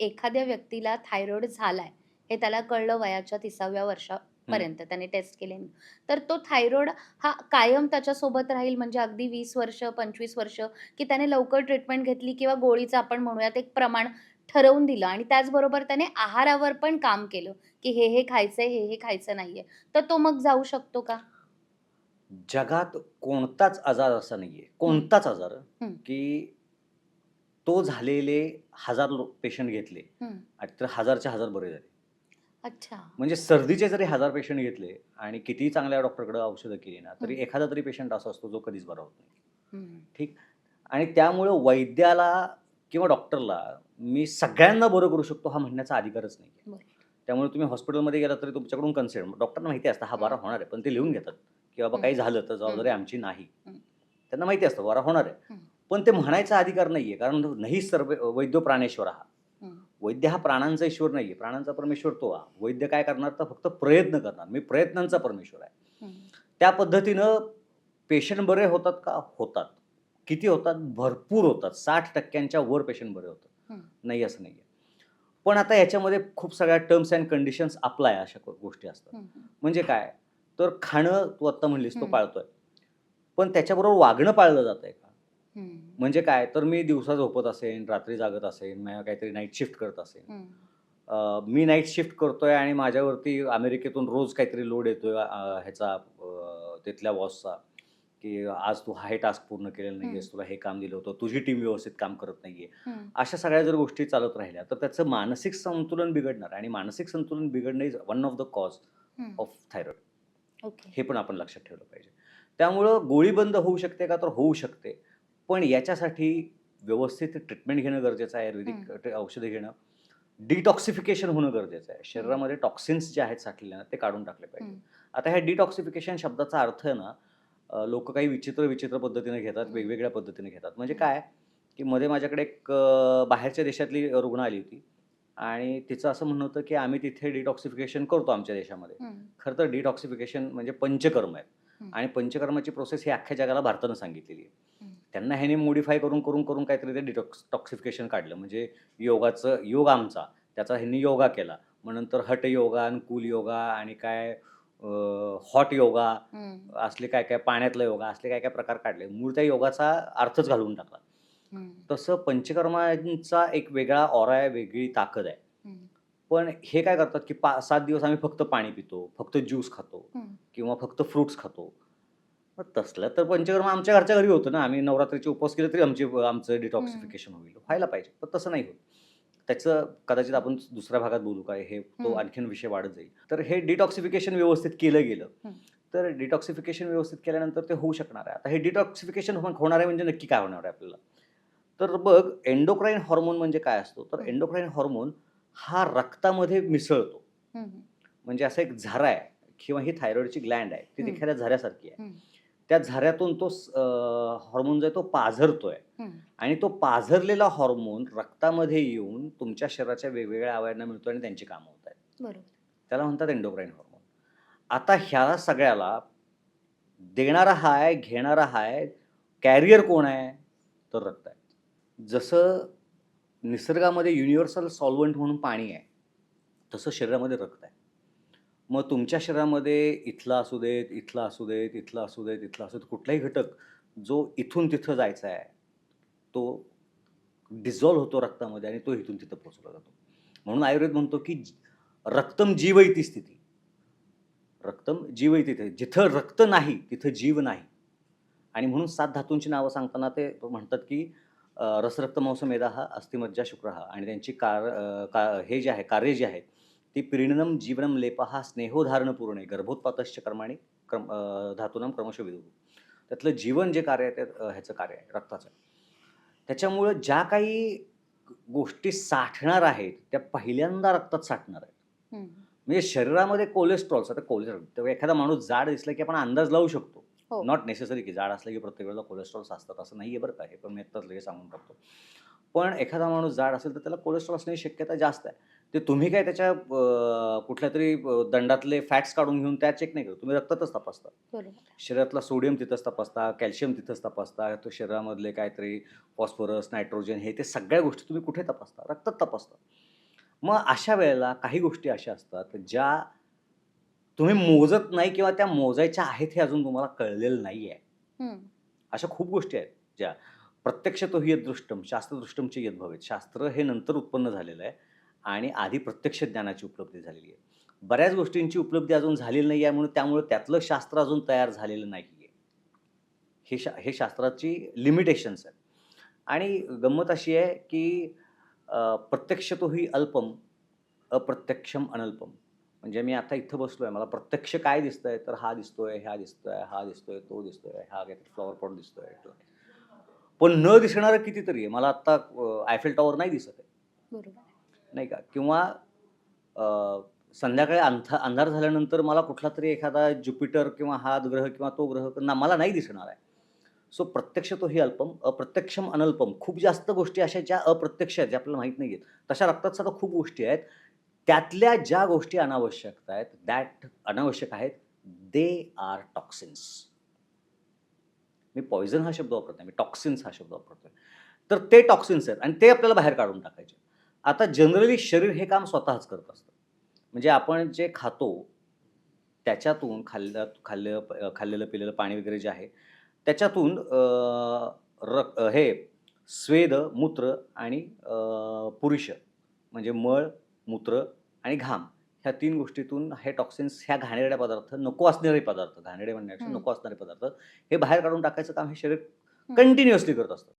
एखाद्या व्यक्तीला थायरॉइड झालाय हे त्याला कळलं वयाच्या तिसाव्या वर्षापर्यंत त्याने टेस्ट केले तर तो थायरॉइड हा कायम त्याच्यासोबत राहील म्हणजे अगदी वीस वर्ष पंचवीस वर्ष की त्याने लवकर ट्रीटमेंट घेतली किंवा गोळीचं आपण म्हणूयात एक प्रमाण ठरवून दिलं आणि त्याचबरोबर त्याने आहारावर पण काम केलं की हे हे खायचंय हे हे खायचं नाहीये. तर तो मग जाऊ शकतो का? जगात कोणताच आजार असा नाहीये. कोणताच आजार. की तो झालेले हजार पेशंट घेतले. आणि तर हजारच्या हजार बरे झाले अच्छा म्हणजे सर्दीचे जरी हजार पेशंट घेतले आणि कितीही चांगल्या डॉक्टरकडे औषधं केली ना तरी. एखादा तरी पेशंट असा असतो जो कधीच बरा होत नाही हं. आणि त्यामुळं वैद्याला किंवा डॉक्टरला मी सगळ्यांना बरं करू शकतो हा म्हणण्याचा अधिकारच नाही. त्यामुळे तुम्ही हॉस्पिटलमध्ये गेला तरी तुमच्याकडून कन्सेंट डॉक्टरना माहिती असतं हा बरा. होणार आहे पण ते लिहून घेतात की बाबा. काही झालं तर जबाबदारी आमची नाही. त्यांना माहिती असतं बरा होणार आहे. पण ते म्हणायचा अधिकार नाहीये कारण नाही सर्व वैद्य प्राणेश्वर हा. वैद्य हा प्राणांचा ईश्वर नाहीये प्राणांचा परमेश्वर तो हा. वैद्य काय करणार? तर फक्त प्रयत्न करणार. मी प्रयत्नांचा परमेश्वर आहे. त्या पद्धतीनं पेशंट बरे होतात का? होतात. किती होतात? भरपूर होतात. साठ टक्क्यांच्या वर पेशंट बरे होतात. नाही असं नाही पण आता याच्यामध्ये खूप सगळ्या टर्म्स अँड कंडिशन्स अप्लाय अशा गोष्टी असतात. म्हणजे काय? तर खाणं तू आत्ता म्हणलीस तो. पाळतोय. पण त्याच्याबरोबर वागणं पाळलं जात आहे का. म्हणजे काय तर मी दिवसा झोपत असेन रात्री जागत असेन मी काहीतरी नाईट शिफ्ट करत असेन. मी नाईट शिफ्ट करतोय आणि माझ्यावरती अमेरिकेतून रोज काहीतरी लोड येतोय ह्याचा तिथल्या बॉसचा की आज तू हे टास्क पूर्ण केलेलं नाहीयेस तुला हे काम दिलं होतं तुझी टीम व्यवस्थित काम करत नाहीये. अशा सगळ्या जर गोष्टी चालत राहिल्या तर त्याचं मानसिक संतुलन बिघडणार आणि मानसिक संतुलन बिघडणं is one of the cause. Of thyroid हे पण आपण लक्षात ठेवलं पाहिजे. त्यामुळं गोळी बंद होऊ शकते का? तर होऊ शकते. पण याच्यासाठी व्यवस्थित ट्रीटमेंट घेणं गरजेचं आहे आयुर्वेदिक औषधं घेणं डिटॉक्सिफिकेशन होणं गरजेचं आहे शरीरामध्ये टॉक्सिन्स जे आहेत साठलेले ना ते काढून टाकले पाहिजे. आता ह्या डिटॉक्सिफिकेशन शब्दाचा अर्थ आहे ना लोक काही विचित्र विचित्र पद्धतीने घेतात. वेगवेगळ्या पद्धतीने घेतात म्हणजे. काय की मध्ये माझ्याकडे एक बाहेरच्या देशातली रुग्ण आली होती आणि तिचं असं म्हणणं होतं की आम्ही तिथे डिटॉक्सिफिकेशन करतो आमच्या देशामध्ये. खरं तर डिटॉक्सिफिकेशन म्हणजे पंचकर्म आहेत. आणि पंचकर्माची प्रोसेस ही अख्ख्या जगाला भारतानं सांगितलेली आहे. त्यांना ह्याने मोडिफाय करून करून करून काहीतरी ते डिटॉक्स टॉक्सिफिकेशन काढलं म्हणजे योगाचं योग आमचा त्याचा ह्यांनी योगा केला मग नंतर हट योगा आणि कूल योगा आणि काय हॉट योगा. असले काय काय पाण्यातला योगा असले काय काय प्रकार काढले मूळ त्या योगाचा अर्थच घालवून टाकला. तसं पंचकर्मांचा एक वेगळा ऑरा आहे वेगळी ताकद आहे. पण हे काय करतात की पा सात दिवस आम्ही फक्त पाणी पितो फक्त ज्यूस खातो. किंवा फक्त फ्रुट्स खातो तसलं तर पंचकर्म आमच्या घरच्या घरी होतं ना आम्ही नवरात्रीचे उपवास केले तरी आमचे आमचं डिटॉक्सिफिकेशन होईल व्हायला पाहिजे पण तसं नाही होत त्याचं कदाचित आपण दुसऱ्या भागात बोलू काय हे तो. आणखीन विषय वाढत जाईल तर हे डिटॉक्सिफिकेशन व्यवस्थित केलं गेलं. तर डिटॉक्सिफिकेशन व्यवस्थित केल्यानंतर ते होऊ शकणार आहे आता हे डिटॉक्सिफिकेशन होणार आहे म्हणजे नक्की काय होणार आहे आपल्याला तर बघ एंडोक्राईन हॉर्मोन म्हणजे काय असतो तर. एंडोक्राईन हॉर्मोन हा रक्तामध्ये मिसळतो. म्हणजे असं एक झरा आहे किंवा ही थायरॉइडची ग्लँड आहे ती. एखाद्या झऱ्यासारखी आहे. त्या झऱ्यातून तो हॉर्मोन जो आहे तो पाझरतोय. आणि तो पाझरलेला हॉर्मोन रक्तामध्ये येऊन तुमच्या शरीराच्या वेगवेगळ्या अवयवांना मिळतो आणि त्यांची कामं होत आहेत. त्याला म्हणतात एंडोक्राईन हॉर्मोन आता ह्या सगळ्याला देणारा हा आहे घेणारा हा आहे कॅरियर कोण आहे? तर रक्त आहे. जसं निसर्गामध्ये युनिव्हर्सल सॉल्वंट म्हणून पाणी आहे तसं शरीरामध्ये रक्त आहे. मग तुमच्या शरीरामध्ये इथला असू देत इथला असू देत इथला असू देत इथला असू देत कुठलाही घटक जो इथून तिथं जायचा आहे तो डिझॉल्व्ह होतो रक्तामध्ये आणि तो इथून तिथं पोचला जातो. म्हणून आयुर्वेद म्हणतो की रक्तम जीव ती स्थिती. रक्तम जीव तिथे जिथं रक्त नाही तिथं जीव नाही. आणि म्हणून सात धातूंची नावं सांगताना ते म्हणतात की अ, रसरक्त मांसमेधा हा अस्थिमज्जा शुक्र हा. आणि त्यांची कार का हे जे आहे कार्य जे आहेत ती प्रीणनम जीवनम लेपा हा स्नेहोधारण पूर्ण गर्भोत्पातश्च कर्माणी क्रम धातूनम क्रमशः विदू त्यातलं जीवन जे कार्य आहे ते ह्याचं कार्य आहे रक्ताचं. त्याच्यामुळं ज्या काही गोष्टी साठणार आहेत त्या पहिल्यांदा रक्तात साठणार आहेत. हं. म्हणजे शरीरामध्ये कोलेस्ट्रॉल आता कोलेस्ट्रॉल तेव्हा एखादा माणूस जाड दिसला की आपण अंदाज लावू शकतो. हो. नॉट नेसेसरी की जाड असलं की प्रत्येक वेळेला कोलेस्ट्रॉल्स असतात असं नाही आहे बरं का हे पण मी आत्ताच लगेच सांगून टाकतो. पण एखादा माणूस जाड असेल तर त्याला कोलेस्ट्रॉल असण्याची शक्यता जास्त आहे. ते तुम्ही काय त्याच्या कुठल्या तरी दंडातले फॅट्स काढून घेऊन त्या चेक नाही करत. तुम्ही रक्तातच तपासता. शरीरातला सोडियम तिथंच तपासता कॅल्शियम तिथंच तपासता तो शरीरामधले काहीतरी फॉस्फरस नायट्रोजन हे ते सगळ्या गोष्टी तुम्ही कुठे तपासता? रक्तात तपासता. मग अशा वेळेला काही गोष्टी अशा असतात ज्या तुम्ही मोजत नाही किंवा त्या मोजायच्या आहेत हे अजून तुम्हाला कळलेलं नाही आहे. अशा खूप गोष्टी आहेत ज्या. प्रत्यक्ष तो ही यदृष्टम शास्त्रदृष्टमचे यद भवेत. शास्त्र हे नंतर उत्पन्न झालेलं आहे आणि आधी प्रत्यक्ष ज्ञानाची उपलब्धी झालेली आहे. बऱ्याच गोष्टींची उपलब्धी अजून झालेली नाही आहे म्हणून त्यामुळे त्यातलं शास्त्र अजून तयार झालेलं नाही आहे हे शा हे शास्त्राची लिमिटेशन्स आहेत. आणि गंमत अशी आहे की प्रत्यक्ष तो ही अल्पम अप्रत्यक्षम अनल्पम. म्हणजे मी आता इथं बसलो आहे मला प्रत्यक्ष काय दिसतंय तर हा दिसतोय हा दिसतोय हा दिसतोय तो दिसतोय हा काहीतरी फ्लॉवर पॉट दिसतोय तो. पण न दिसणारं कितीतरी आहे. मला आत्ता आयफेल टॉवर नाही दिसत आहे. बरोबर. नाही का? किंवा अ, संध्याकाळी अंधा अंधार झाल्यानंतर मला कुठला तरी एखादा ज्युपिटर किंवा हा ग्रह किंवा तो ग्रह ना मला नाही दिसणार आहे. सो प्रत्यक्ष तो ही अल्पम अप्रत्यक्षम अनल्पम खूप जास्त गोष्टी अशा ज्या अप्रत्यक्ष आहेत ज्या आपल्याला माहीत नाही आहेत. तशा रक्तात सुद्धा खूप गोष्टी आहेत. त्यातल्या ज्या गोष्टी अनावश्यक आहेत दॅट अनावश्यक आहेत दे आर टॉक्सिन्स मी पॉयझन हा शब्द वापरत नाही मी टॉक्सिन्स हा शब्द वापरतोय. तर ते टॉक्सिन्स आहेत आणि ते आपल्याला बाहेर काढून टाकायचे. आता जनरली शरीर हे काम स्वतःच करत असतं. म्हणजे आपण जे खातो त्याच्यातून खाल्लं खाल्लं खाल्लेलं पिलेलं पाणी वगैरे जे आहे त्याच्यातून अं, रक हे स्वेद मूत्र आणि पुरुष म्हणजे मळ मूत्र आणि घाम ह्या तीन गोष्टीतून हे टॉक्सिन्स ह्या घाणेरड्या पदार्थ नको असणारे पदार्थ घाणेरडे म्हणण्यापेक्षा. नको असणारे पदार्थ हे बाहेर काढून टाकायचं काम हे शरीर. कंटिन्युअसली करत असतं